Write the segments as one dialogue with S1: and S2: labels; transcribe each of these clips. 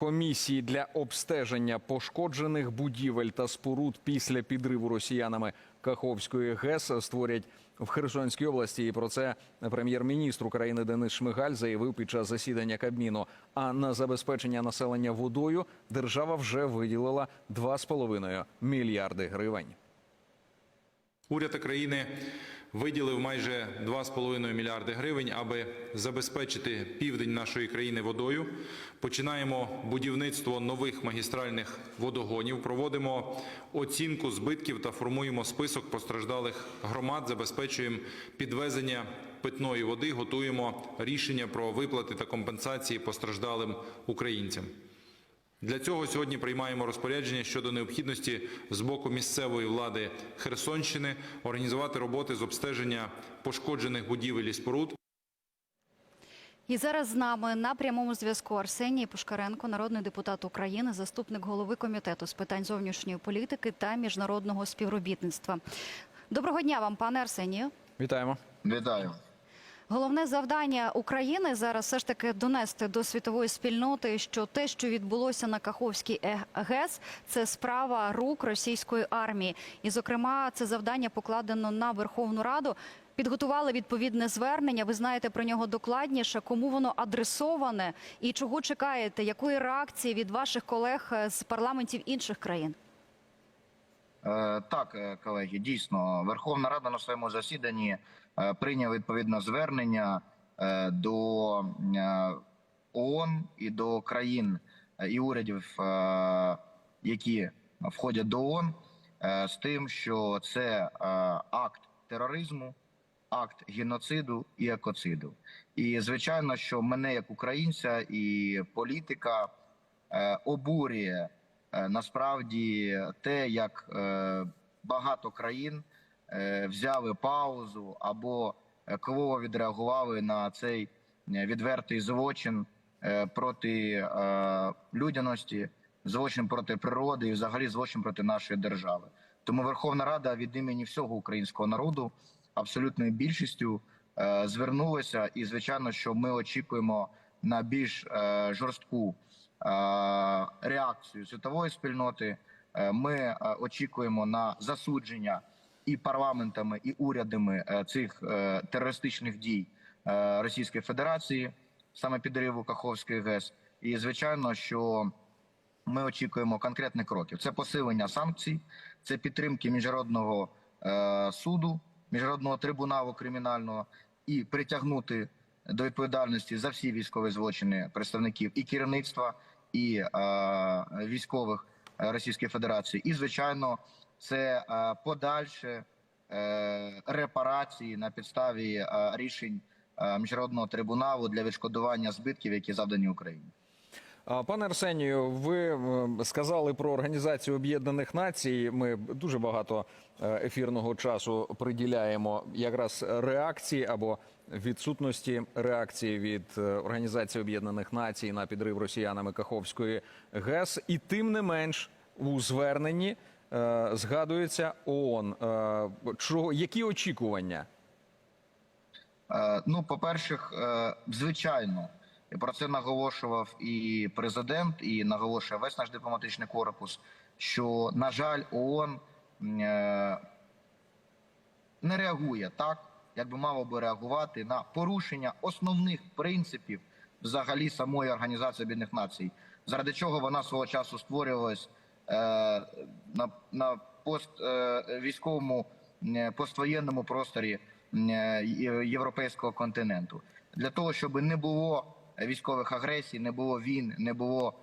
S1: Комісії для обстеження пошкоджених будівель та споруд після підриву росіянами Каховської ГЕС створять в Херсонській області. І про це прем'єр-міністр України Денис Шмигаль заявив під час засідання Кабміну. А на забезпечення населення водою держава вже виділила 2,5 мільярди гривень.
S2: Уряд України виділив майже 2,5 мільярди гривень, аби забезпечити південь нашої країни водою. Починаємо будівництво нових магістральних водогонів, проводимо оцінку збитків та формуємо список постраждалих громад, забезпечуємо підвезення питної води, готуємо рішення про виплати та компенсації постраждалим українцям. Для цього сьогодні приймаємо розпорядження щодо необхідності з боку місцевої влади Херсонщини організувати роботи з обстеження пошкоджених будівель і споруд.
S3: І зараз з нами на прямому зв'язку Арсеній Пушкаренко, народний депутат України, заступник голови комітету з питань зовнішньої політики та міжнародного співробітництва. Доброго дня вам, пане Арсенію.
S1: Вітаємо.
S4: Вітаю.
S3: Головне завдання України зараз все ж таки донести до світової спільноти, що те, що відбулося на Каховській Е- ГЕС, це справа рук російської армії. І, зокрема, це завдання покладено на Верховну Раду. Підготували відповідне звернення. Ви знаєте про нього докладніше, кому воно адресоване і чого чекаєте, якої реакції від ваших колег е, з парламентів інших країн?
S4: Е, Так, колеги, дійсно, Верховна Рада на своєму засіданні е, прийняла відповідне звернення е, до е, ООН і до країн і урядів, які входять до ООН, з тим, що це акт тероризму, акт геноциду і екоциду. І звичайно, що мене як українця і політика обурює насправді те, як багато країн взяли паузу або е, криво відреагували на цей е, відвертий злочин е, проти е, людяності, злочин проти природи і взагалі злочин проти нашої держави. Тому Верховна Рада від імені всього українського народу абсолютною більшістю е, звернулася, і звичайно, що ми очікуємо на більш е, жорстку е, реакцію світової спільноти. Е, Ми е, очікуємо на засудження і парламентами, і урядами е, цих е, терористичних дій е, Російської Федерації, саме підриву Каховської ГЕС. І звичайно, що ми очікуємо конкретних кроків: це посилення санкцій, це підтримки міжнародного суду, міжнародного трибуналу кримінального і притягнути до відповідальності за всі військові злочини представників і керівництва, і військових Російської Федерації. І звичайно, це е, подальше е, репарації на підставі е, рішень міжнародного трибуналу для відшкодування збитків, які завдані Україні.
S1: Пане Арсенію, ви сказали про організацію Об'єднаних Націй. Ми дуже багато ефірного часу приділяємо якраз реакції або відсутності реакції від Організації Об'єднаних Націй на підрив росіянами Каховської ГЕС. І тим не менш у зверненні згадується ООН. Е, Чого які очікування?
S4: Е, Ну, по-перше, е, звичайно, про це наголошував і президент, і наголошує весь наш дипломатичний корпус. Що, на жаль, ООН е, не реагує так, як би мало би реагувати на порушення основних принципів взагалі самої організації Об'єднаних Націй, заради чого вона свого часу створювалась е, на, на пост е, військовому е, поствоєнному просторі е, європейського континенту для того, щоб не було військових агресій, не було війн, не було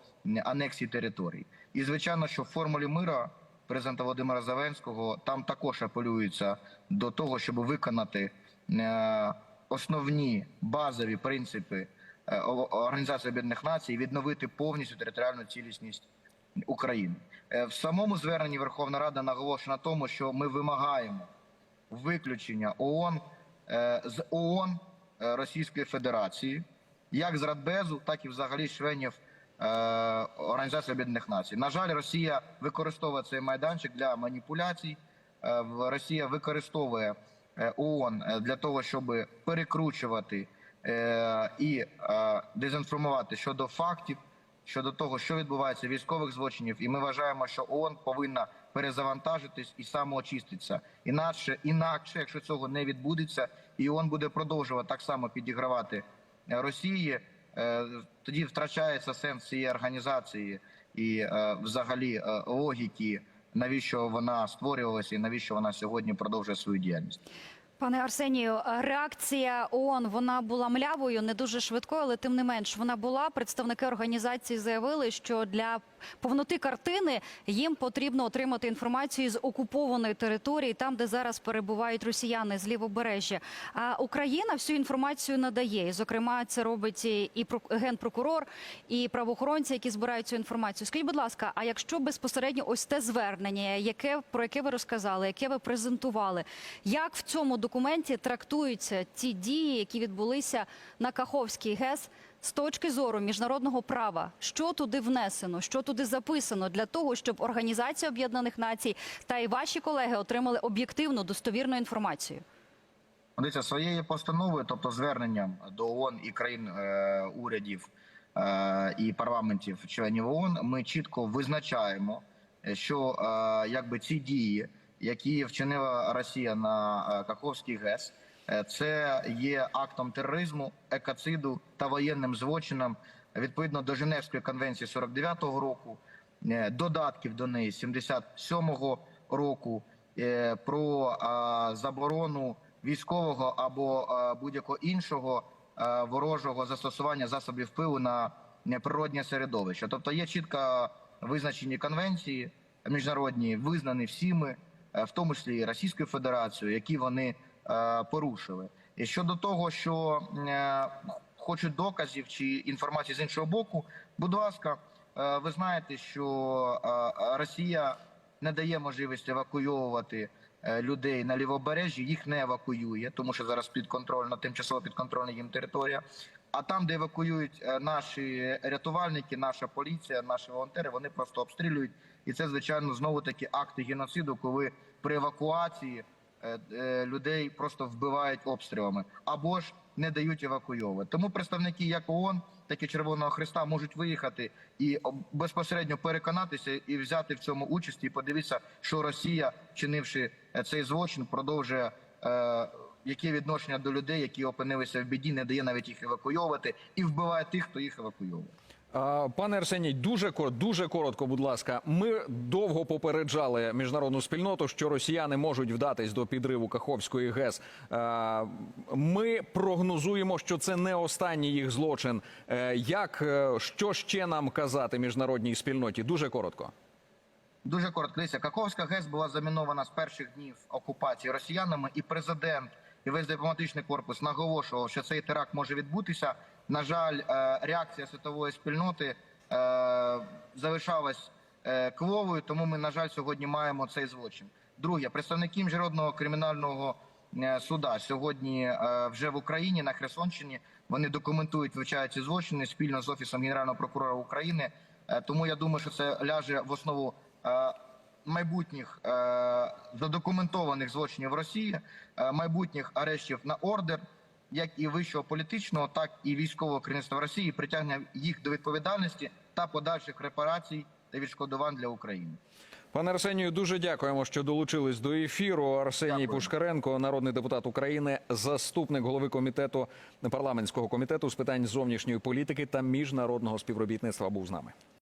S4: анексії територій. І звичайно, що в формулі мира президента Володимира Зеленського там також апелюється до того, щоб виконати е, основні базові принципи е, Організації Об'єднаних Націй, відновити повністю територіальну цілісність України. Е, В самому зверненні Верховна Рада наголошує на тому, що ми вимагаємо виключення ООН е, з ООН е, Російської Федерації, як з Радбезу, так і взагалі членів Організації Об'єднаних Націй. На жаль, Росія використовує цей майданчик для маніпуляцій. Росія використовує ООН для того, щоб перекручувати і дезінформувати щодо фактів щодо того, що відбувається військових злочинів, і ми вважаємо, що ООН повинна перезавантажитись і самоочиститися. Інакше, інакше, якщо цього не відбудеться, і ООН буде продовжувати так само підігравати е, Росії, е, тоді втрачається сенс цієї організації і е, взагалі логіки, навіщо вона створювалася і навіщо вона сьогодні продовжує свою діяльність.
S3: Пане Арсенію, реакція ООН вона була млявою, не дуже швидкою, але тим не менш вона була. Представники організації заявили, що для повноти картини їм потрібно отримати інформацію з окупованої території, там де зараз перебувають росіяни з лівобережжя. А Україна всю інформацію надає. І, зокрема, це робить і генпрокурор, і правоохоронці, які збирають цю інформацію. Скажіть, будь ласка, а якщо безпосередньо ось те звернення, яке про яке ви розказали, яке ви презентували, як в цьому документі трактуються ті дії, які відбулися на Каховській ГЕС з точки зору міжнародного права? Що туди внесено, що туди записано для того, щоб Організація Об'єднаних Націй та і ваші колеги отримали об'єктивну достовірну інформацію?
S4: Дивіться, своєю постановою, тобто зверненням до ООН і країн е, урядів е, і парламентів членів ООН, ми чітко визначаємо, е, що е, якби ці дії, які вчинила Росія на е, Каховський ГЕС, е, це є актом тероризму, екоциду та воєнним злочином відповідно до Женевської конвенції 49-го року, е, додатків до неї 77-го року про заборону військового або будь-якого іншого ворожого застосування засобів впливу на природнє середовище. Тобто є чітко визначені конвенції міжнародні, визнані всіми, в тому числі і Російською Федерацією, які вони е, порушили. І щодо того, що е, хочуть доказів чи інформації з іншого боку, будь ласка, е, ви знаєте, що е, Росія не дає можливості евакуйовувати е, людей на лівобережжі, їх не евакуює, тому що зараз підконтрольна, тимчасово підконтрольна їм територія. А там, де евакуюють е, наші рятувальники, наша поліція, наші волонтери, вони просто обстрілюють. І це, звичайно, знову таки акти геноциду, коли при евакуації е, е, людей просто вбивають обстрілами або ж не дають евакуйовувати. Тому представники як ООН, так і Червоного Христа можуть виїхати і об- безпосередньо переконатися і взяти в цьому участь, і подивитися, що Росія, вчинивши е, цей злочин, продовжує. Е, Яке відношення до людей, які опинилися в біді, не дає навіть їх евакуйовувати і вбиває тих, хто їх евакуйовує.
S1: Пане Арсеній, дуже дуже коротко, будь ласка. Ми довго попереджали міжнародну спільноту, що росіяни можуть вдатись до підриву Каховської ГЕС. Ми прогнозуємо, що це не останній їх злочин. Е, Як е, що ще нам казати міжнародній спільноті? Дуже коротко.
S4: Дуже коротко. Дивіться, Каховська ГЕС була замінована з перших днів окупації росіянами, і президент і весь дипломатичний корпус наголошував, що цей теракт може відбутися. На жаль, е, реакція світової спільноти е, залишалась е, кволою, тому ми, на жаль, сьогодні маємо цей злочин. Друге, представники міжнародного кримінального суда сьогодні вже в Україні на Херсонщині. Вони документують, вивчають ці злочини спільно з офісом генерального прокурора України. Тому я думаю, що це ляже в основу майбутніх е, задокументованих злочинів Росії, е, майбутніх арештів на ордер, як і вищого політичного, так і військового керівництва Росії, притягнення їх до відповідальності та подальших репарацій та відшкодувань для України.
S1: Пане Арсенію, дуже дякуємо, що долучились до ефіру. Арсеній
S4: Дякую.
S1: Пушкаренко, народний депутат України, заступник голови комітету парламентського комітету з питань зовнішньої політики та міжнародного співробітництва, був з нами.